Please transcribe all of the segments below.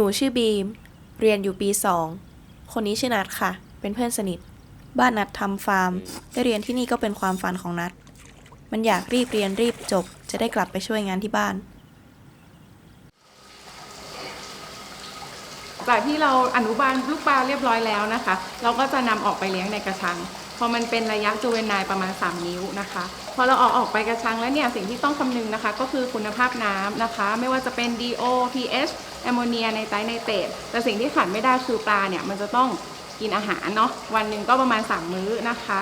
หนูชื่อบีม เรียนอยู่ปีสอง คนนี้ชื่อนัดค่ะ เป็นเพื่อนสนิท บ้านนัดทำฟาร์ม ได้เรียนที่นี่ก็เป็นความฝันของนัด มันอยากรีบเรียนรีบจบ จะได้กลับไปช่วยงานที่บ้าน จากที่เราอนุบาลลูกปลาเรียบร้อยแล้วนะคะ เราก็จะนำออกไปเลี้ยงในกระชัง พอมันเป็นระยะจูเวนไนประมาณ 3 นิ้วนะคะ พอเราเออกออกไปกระชังแล้วเนี่ยสิ่งที่ต้องคำนึงนะคะ ก็คือคุณภาพน้ำนะคะ ไม่ว่าจะเป็น DO pH แอมโมเนียในไตรไนเตรตแต่สิ่งที่ขาดไม่ได้คือปลาเนี่ยมันจะต้องกินอาหารเนาะวันหนึ่งก็ประมาณ 3 มื้อนะคะ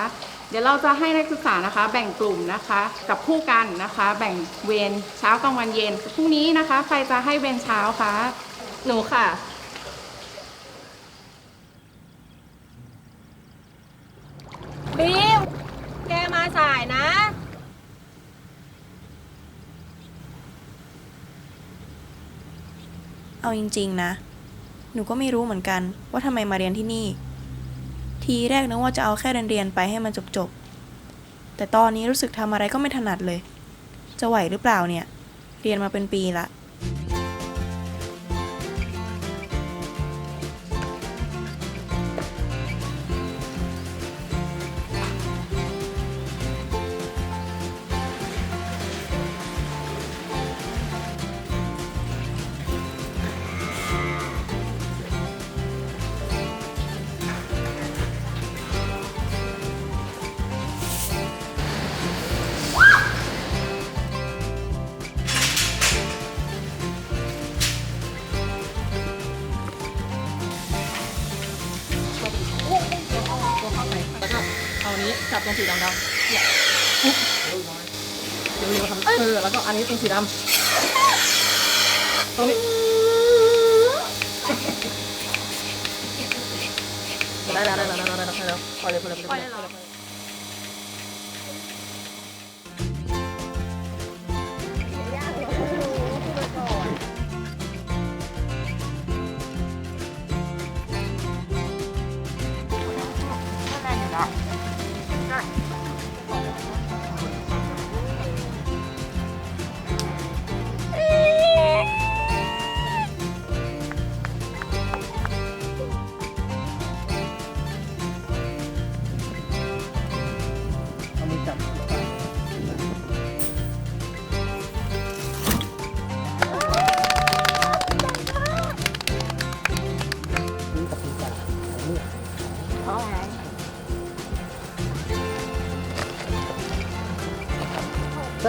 เดี๋ยวเราจะให้นักศึกษานะคะ แบ่งกลุ่มนะคะ กับคู่กันนะคะ แบ่งเวรเช้ากลางวันเย็นพรุ่งนี้นะคะ ใครจะให้เวรเช้าคะหนูค่ะ บีม แกมาสายนะ เอาจริง ๆ นะ หนูก็ไม่รู้เหมือนกัน ว่าทำไมมาเรียนที่นี่ ทีแรกนึกว่าจะเอาแค่เรียนๆไปให้มันจบๆแต่ตอนนี้รู้สึกทำอะไรก็ไม่ถนัดเลย จะไหวหรือเปล่าเนี่ย เรียนมาเป็นปีละ ก็เอาอันนี้จับตรงสีดำๆเนี่ยปุ๊บเร็วๆทำเออแล้วก็อันนี้ตรงสีดำตรงนี้ได้แล้วได้แล้วได้แล้วได้แล้วได้แล้วปล่อยเลยปล่อยเลยปล่อยเลย ป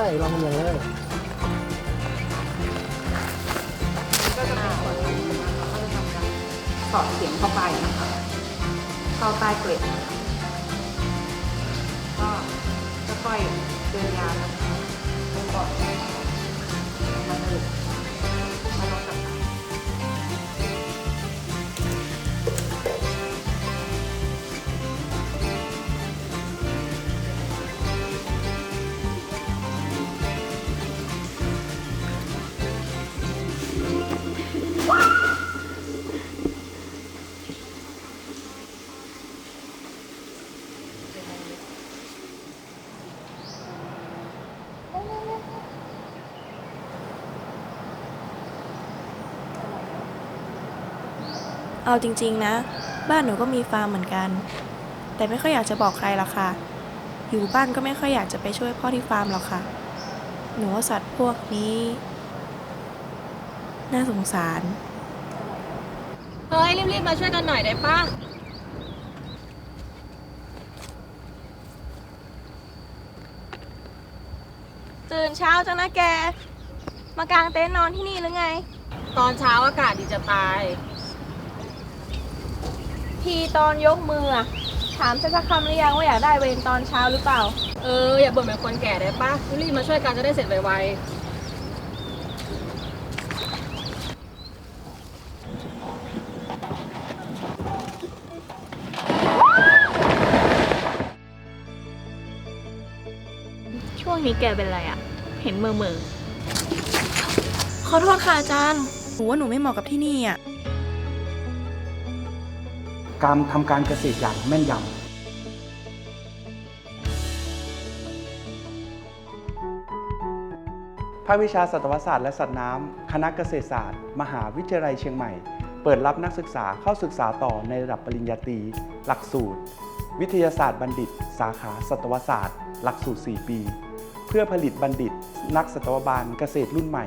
ใช่ลองอย่างเลยก็จะเป็นส่วนของมันนะคะก็จะทำการสอดเสียงเข้าไปนะคะเข้าใต้เกล็ดก็จะค่อยๆเดินยาวนะคะจนกว่ามัน เอาจริงๆนะ บ้านหนูก็มีฟาร์มเหมือนกัน แต่ไม่ค่อยอยากจะบอกใครหรอกค่ะ อยู่บ้านก็ไม่ค่อยอยากจะไปช่วยพ่อที่ฟาร์มหรอกค่ะ หนูว่าสัตว์พวกนี้ น่าสงสาร เฮ้ย รีบๆ มาช่วยกันหน่อยได้ปะตื่นเช้าจังนะแก มากางเต็นท์นอนที่นี่หรือไง ตอนเช้าอากาศดีจะตาย ทีตอนยกมืออะถามฉันสักคำหรือยังว่าอยากได้เวรตอนเช้าหรือเปล่า เออ อย่าบ่นเหมือนคนแก่ได้ปะรีบมาช่วยกันจะได้เสร็จไวช่วงนี้แกเป็นไรอะ่ะเห็นเมื่อมือขอโทษค่ะอาจารย์หนูว่าหนูไม่เหมาะกับที่นี่อะ การทำการเกษตรอย่างแม่นยำภาควิชาสัตวศาสตร์และสัตว์น้ำ คณะเกษตรศาสตร์ มหาวิทยาลัยเชียงใหม่ เปิดรับนักศึกษาเข้าศึกษาต่อในระดับปริญญาตรี หลักสูตร วิทยาศาสตร์บัณฑิต สาขาสัตวศาสตร์ หลักสูตร 4 ปี เพื่อผลิตบัณฑิต นักสัตวบาลเกษตรรุ่นใหม่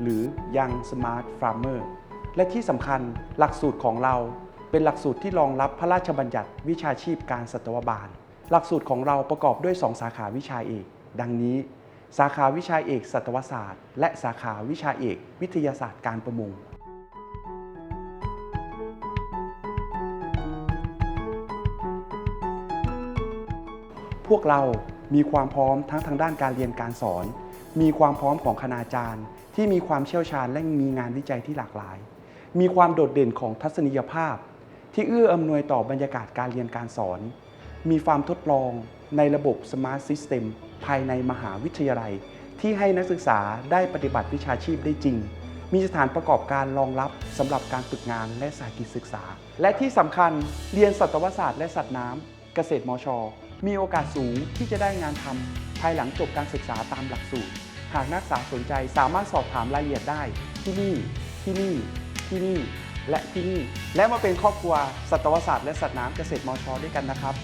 หรือ Young Smart Farmer และที่สำคัญหลักสูตรของเรา เป็นหลักสูตรที่รองรับพระราชบัญญัติวิชาชีพการสัตวบาล หลักสูตรของเราประกอบด้วย 2 สาขาวิชาเอก ดังนี้ สาขาวิชาเอกสัตวศาสตร์ และสาขาวิชาเอก วิทยาศาสตร์การประมงพวกเรามีความพร้อมทั้งทางด้านการเรียนการสอน มีความพร้อมของคณาจารย์ ที่มีความเชี่ยวชาญและมีงานวิจัยที่หลากหลาย มีความโดดเด่นของทัศนียภาพ ที่เอื้ออำนวยต่อบรรยากาศการเรียนการสอน มีความทดลองในระบบ Smart System ภายในมหาวิทยาลัย ที่ให้นักศึกษาได้ปฏิบัติวิชาชีพได้จริง มีสถานประกอบการรองรับสำหรับการฝึกงานและสาหกิจศึกษา และที่สำคัญเรียนสัตวศาสตร์และสัตว์น้ำเกษตรมช มีโอกาสสูงที่จะได้งานทำภายหลังจบการศึกษาตามหลักสูตร หากนักศึกษาสนใจสามารถสอบถามรายละเอียดได้ที่นี่ ที่นี่ ที่นี่ และที่นี่และมาเป็นครอบครัวสัตวศาสตร์และสัตว์น้ำเกษตรมชด้วยกันนะครับ